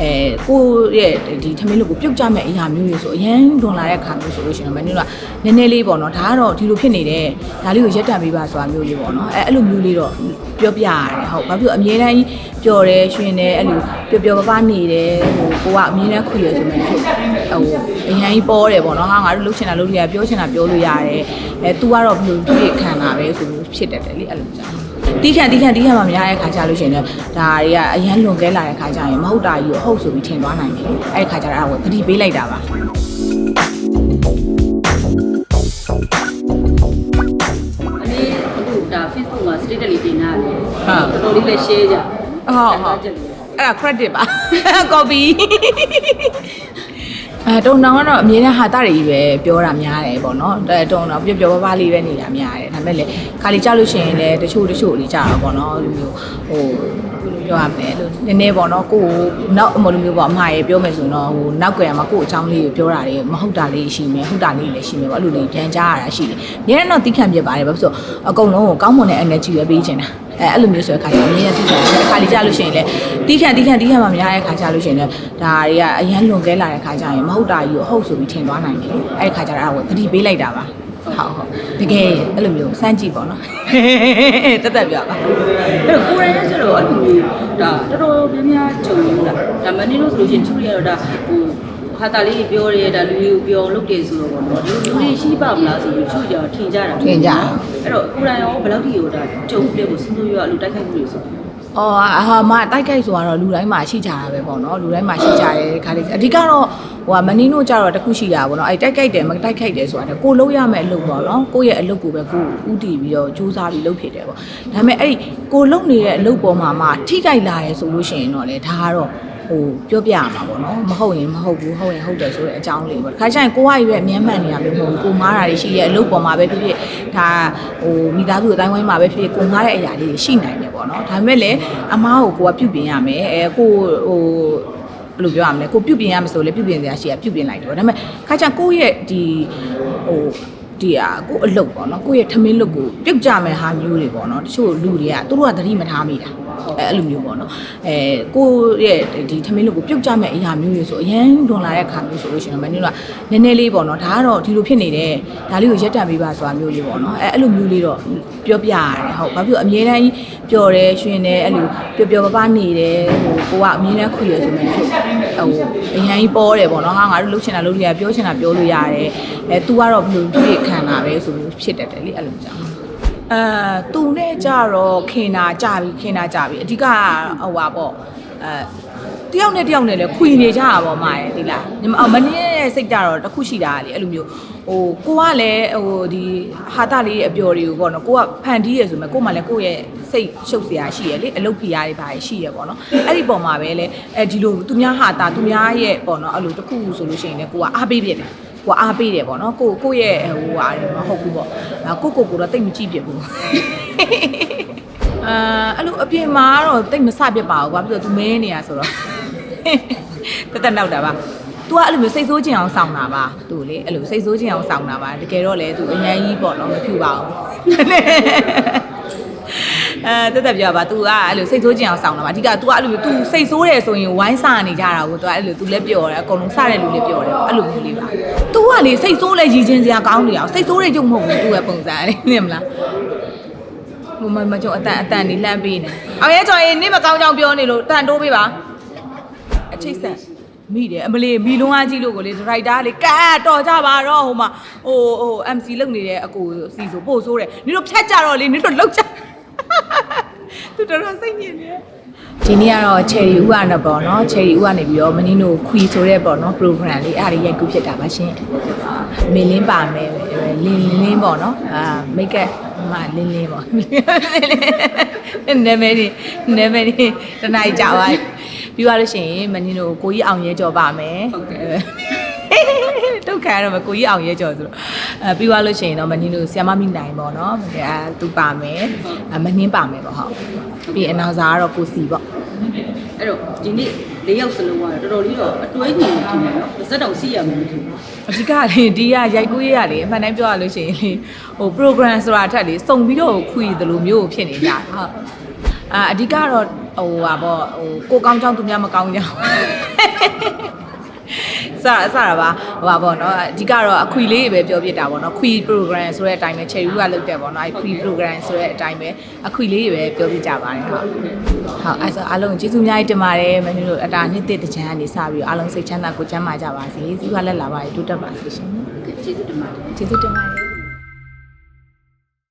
အဲကိုယ့်ရဲ့ဒီထမင်းလို့ကိုပြုတ်ကြမဲ့အရာမျိုးတွေဆိုအရန်တွန်လာတဲ့ခါမျိုးဆိုလို့ရှိရင်မင်းတို့ကနည်းနည်းလေးပေါ့နော်ဒါကတော့ဒီလိုဖြစ်နေတယ်ဒါလေးကိုရက်တံပေးပါဆိုတာမျိုးလေးပေါ့နော်အဲအဲ့လိုမျိုးလေးတော့ပြောပြရတယ်ဟုတ်ဘာဖြစ်လို့အမြဲတမ်းကြီးပျော်တယ်ရွှင်တယ်အဲ့လိုပျော်ပျော်ပါပါနေတယ်ဟိုကိုကအမြဲတမ်းခွေရဆိုမှဟိုအရန်ကြီးပေါ်တယ်ပေါ့နော်ဟာငါတို့လှုပ်ချင်တာလှုပ်လို့ရပြောချင်တာပြောလို့ရတယ်အဲ तू ကတော့ဘယ်လိုတွေ့ခံတာပဲဆိုလို့ဖြစ်တတ်တယ်လေအဲ့လိုကြောင့် တီးခန့်တီးခန့်တီးခန့်မှမရတဲ့ခါကြလို့ရှိရင်လည်းဒါတွေကအရန်လွန်ကဲလာတဲ့ခါကြရင်မဟုတ်တာကြီးကိုဟုတ်ဆိုပြီးထင်သွားနိုင်တယ်လေအဲ့ဒီခါကျတော့အဲ့ဒါကိုသတိပေးလိုက်တာပါအနည်းအခုဒါ Facebook မှာ status လေးတင်ထားတယ်ဟုတ်တော်တော်လေးလည်း share ကြဟုတ်ဟုတ်အဲ့ဒါ credit ပါ copy အဲတုံတောင်ကတော့အမြဲတမ်းဟာတာတွေကြီးပဲပြောတာများတယ်ပေါ့နော်အဲတုံတောင်ပြောပြောပါပါလေးပဲနေတာများတယ်ဒါပေမဲ့လေခါလေးကြောက်လို့ရှိရင်လည်းတချို့တချို့လေးကြာတော့ပေါ့နော်ဒီမျိုးဟိုဘယ်လိုပြောရမလဲလို့နည်းနည်းပေါ့နော်ကိုကိုနောက်အမလိုမျိုးပေါ့အမှားရေပြောမယ်ဆိုတော့ဟိုနောက်ကွယ်မှာကို့အကြောင်းလေးကိုပြောတာတွေမဟုတ်တာလေးရှိမယ်ဟုတ်တာလေးလည်းရှိမယ်ပေါ့အဲ့လိုလေးပြန်ကြားရတာရှိတယ်။ညနေတော့တိခန့်ပြပါတယ်ဘာဖြစ်လို့အကုန်လုံးကိုကောင်းမွန်တဲ့ energy ပဲပေးချင်တာ။ အဲအဲ့လိုမျိုးဆိုတဲ့ခါကျတော့အမြင်ရတိခန့်အခါလေးကြာလို့ရှိရင်လည်းတိခန့်တိခန့်တိခန့်မှမရတဲ့ခါကြာလို့ရှိရင်လည်းဒါတွေကအရန်လွန်ကဲလာတဲ့ခါကျရင်မဟုတ်တာကြီးကိုဟုတ်ဆိုပြီးထင်သွားနိုင်တယ်လေ။အဲ့ဒီခါကျတော့အဲ့ဒါကိုသတိပေးလိုက်တာပါ။ဟုတ်ဟုတ်တကယ်အဲ့လိုမျိုးစမ်းကြည့်ပေါ့နော်တက်တက်ပြပါအဲ့တော့ကိုယ်တိုင်လည်းကျတော့အဲ့လိုမျိုးဒါတော်တော်များများကြုံလို့လားဒါမနေ့လို့ဆိုလို့ရှိရင်သူတွေကတော့ဒါဟို ဟာတာလေးပြောရဲဒါလူတွေကိုပြောလုပ်တယ်ဆိုတော့ပေါ့နော်ဒီလူတွေရှိပါမလားဆိုပြီးသူကြောထင်ကြတာထင်ကြတာအဲ့တော့ကိုယ်တိုင်ရောဘယ်လောက်ထိရောဒါကြုံတယ်ကိုစဉ်းစားရအလူတိုက်ခိုက်မှုတွေဆိုအော်ဟာမတိုက်ခိုက်ဆိုတော့လူတိုင်းမှာရှိကြတာပဲပေါ့နော်လူတိုင်းမှာရှိကြတယ်ခါလေးအဓိကတော့ဟိုကမနင်းတို့ကြတော့တခုရှိတာပေါ့နော်အဲတိုက်ခိုက်တယ်မတိုက်ခိုက်တယ်ဆိုတာကိုလုံးရမယ့်အလုပ်ပေါ့နော်ကိုယ့်ရဲ့အလုပ်ကိုပဲကိုဥတည်ပြီးတော့စူးစမ်းပြီးလုပ်ဖြစ်တယ်ပေါ့ဒါပေမဲ့အဲ့ဒီကိုလုံးနေတဲ့အလုပ်ပေါ်မှာမှထိခိုက်လာရဲဆိုလို့ရှိရင်တော့လေဒါကတော့ ဟိုပြောပြရမှာပေါ့နော်မဟုတ်ရင်မဟုတ်ဘူးဟုတ်ရင်ဟုတ်တယ်ဆိုတဲ့အကြောင်းလေးပေါ့ခါကျရင်ကိုကရွေးအမြဲမှန်နေတာမျိုးမဟုတ်ဘူးကိုမားတာတွေရှိရဲ့အလုပ်ပေါ်မှာပဲဖြစ်ဖြစ်ဒါဟိုမိသားစုအတိုင်းဝိုင်းမှာပဲဖြစ်ဖြစ်ကိုငားတဲ့အရာလေးတွေရှိနိုင်တယ်ပေါ့နော်ဒါပေမဲ့လည်းအမားကိုကိုကပြုတ်ပြင်ရမယ်အဲကိုဟိုဘယ်လိုပြောရမလဲကိုပြုတ်ပြင်ရမယ်ဆိုလည်းပြုတ်ပြင်စရာရှိရပြုတ်ပြင်လိုက်တယ်ပေါ့ဒါပေမဲ့ခါကျကိုယ့်ရဲ့ဒီဟိုဒီဟာကိုယ့်အလုပ်ပေါ့နော်ကိုယ့်ရဲ့ထမင်းလုပ်ကိုပြုတ်ကြမယ်ဟာမျိုးတွေပေါ့နော်တချို့လူတွေကသူတို့ကသတိမထားမိတာ အဲအဲ့လိုမျိုးပေါ့နော်အဲကိုယ့်ရဲ့ဒီထမင်းလုပ်ကိုပြုတ်ကြမယ်အရာမျိုးတွေဆိုအရန်တွန်လာတဲ့ခါမျိုးဆိုလို့ရှိရင်မင်းတို့ကနည်းနည်းလေးပေါ့နော်ဒါကတော့ဒီလိုဖြစ်နေတယ်ဒါလေးကိုရက်တံပေးပါဆိုတာမျိုးလေးပေါ့နော်အဲအဲ့လိုမျိုးလေးတော့ပြောပြရတယ်ဟုတ်ဘာဖြစ်လို့အမြဲတမ်းကြီးပျော်တယ်ရွှင်တယ်အဲ့လိုပျော်ပျော်ပါပါနေတယ်ဟိုကိုကအမြဲတမ်းခွေရဆိုမှဟိုအရန်ကြီးပေါ်တယ်ပေါ့နော်ဟာငါတို့လှုပ်ချင်တာလှုပ်လို့ရပြောချင်တာပြောလို့ရတယ်အဲ तू ကတော့ဘယ်လိုဖြစ်ခံတာပဲဆိုလို့ဖြစ်တတ်တယ်လေအဲ့လိုကြောင့် အဲသူနဲ့ကြတော့ခင်တာကြပြီခင်တာကြပြီအဓိကဟိုပါပေါ့အဲတယောက်နဲ့တယောက်နဲ့လည်းခွေနေကြတာပေါ့မာရယ်ဒီလားမနည်းစိတ်ကြတော့တခုရှိတာလေအဲ့လိုမျိုးဟိုကိုကလည်းဟိုဒီဟာတလေးရဲ့အပျော်တွေကိုပေါ့နော်ကိုကဖန်တီးရဆိုမဲ့ကိုမှလည်းကိုရဲ့စိတ်ရှုပ်စရာရှိရလေအလုပ်ဖိအားတွေပါရှိရပေါ့နော်အဲ့ဒီပုံမှာပဲလေအဲဒီလိုသူများဟာတာသူများရဲ့ပေါ့နော်အဲ့လိုတခုဆိုလို့ရှိရင်လည်းကိုကအားပေးပြတယ် ကိုအားပေးတယ်ပေါ့နော်ကိုကိုရဲ့ဟိုဟာတွေမဟုတ်ဘူးပေါ့ကိုကိုကိုတော့တိတ်မကြည့်ပြဘူးအာအဲ့လိုအပြင်မှာတော့တိတ်မစပြစ်ပါဘူးကွာပြီးတော့သူမဲနေရဆိုတော့တက်တက်နောက်တာပါ तू ကအဲ့လိုမျိုးစိတ်ဆိုးခြင်းအောင်စောင့်တာပါသူလေအဲ့လိုစိတ်ဆိုးခြင်းအောင်စောင့်တာပါတကယ်တော့လေ तू အញ្ញမ်းကြီးပေါ့နော်မဖြူပါဘူးအဲတက်တက်ပြောပါ तू ကအဲ့လိုစိတ်ဆိုးခြင်းအောင်စောင့်တာပါအဓိက तू ကအဲ့လိုမျိုး तू စိတ်ဆိုးတယ်ဆိုရင်ဝိုင်းစာနေကြတာကို तू ကအဲ့လို तू လည်းပျော်တယ်အကုန်လုံးစတဲ့လူလည်းပျော်တယ်အဲ့လိုမျိုးလေးပါ तू ကလေစိတ်ဆိုးလဲရည်ချင်းစရာကောင်းနေအောင်စိတ်ဆိုးတဲ့ကြုံမဟုတ်ဘူး तू ရဲ့ပုံစံလေးသိမလားမမမကြောက်အတန်အတန်နေလှမ်းပေးနေအောင်ရဲကျော်ရင်နေမကောင်းကြောင်ပြောနေလို့တန်တိုးပေးပါအချိတ်ဆက်မိတယ်အမလေးမီလုံးအားကြီးလို့ကိုလေဒရိုက်တာလေကဲတော်ကြပါတော့ဟိုမှာဟိုဟို MC လုပ်နေတဲ့အကိုစီဆိုပို့ဆိုးတယ်နင်တို့ဖြတ်ကြတော့လေနင်တို့လောက်ကြသူတော်တော်စိတ်ညစ်နေတယ် ဒီနေ့ကတော့ cherry ဥကနေပေါ့နော် cherry ဥကနေပြီးတော့မင်းတို့ခွီဆိုတဲ့ပေါ့နော် program လေးအားရရိုက်ကူးဖြစ်တာပါရှင်မင်းလင်းပါမယ်လင်းလင်းပေါ့နော်အာ make up မလင်းလင်းပေါ့နာမည်ဒီနာမည်ဒီတနိုင်ကြပါပြီးသွားလို့ရှိရင်မင်းတို့ကိုကြီးအောင်ရဲကြော်ပါမယ်ဟုတ်ကဲ့တုတ်ခံရတော့မကိုကြီးအောင်ရဲကြော်ဆိုတော့ အဲပြီးသွားလို့ရှိရင်တော့မင်းတို့ဆီယမမိနိုင်ပေါ့နော်အဲသူပါမယ်အဲမနှင်းပါမယ်ပေါ့ဟုတ်ပြီးအနောက်စားကတော့ကိုစီပေါ့အဲ့တော့ဒီနေ့လေးယောက်စလုံးကတော်တော်လေးတော့အတွဲညီနေတယ်နော်ဇက်တောင်စီရမယ်လို့ထင်တယ်အဓိကလေဒီကရိုက်ကူးရရလေအမှန်တမ်းပြောရလို့ရှိရင်လေဟို program ဆိုတာအထက်လေစုံပြီးတော့ခွေတယ်လို့မျိုးဖြစ်နေကြတာဟုတ်အာအဓိကတော့ဟိုဟာပေါ့ဟိုကိုကောင်းချောင်းသူများမကောင်းချောင်း စတာစတာပါဟိုပါပေါ့နော်အဓိကတော့အခွေလေးတွေပဲပြောပြတာပေါ့နော်ခွေ program ဆိုတဲ့အတိုင်းပဲ cherry ကလုပ်တယ်ပေါ့နော်အဲခွေ program ဆိုတဲ့အတိုင်းပဲအခွေလေးတွေပဲပြောပြကြပါတယ်ဟုတ်ဟုတ်အဲဆိုအားလုံးကျေးဇူးအများကြီးတင်ပါတယ်မင်းတို့အတာနှစ်သက်တကြံကနေစပြီးအားလုံးစိတ်ချမ်းသာကိုယ်ချမ်းသာကြပါစေစီးပွားလက်လာပါတိုးတက်ပါစေရှင်ကျေးဇူးတင်ပါတယ်ကျေးဇူးတင်ပါတယ်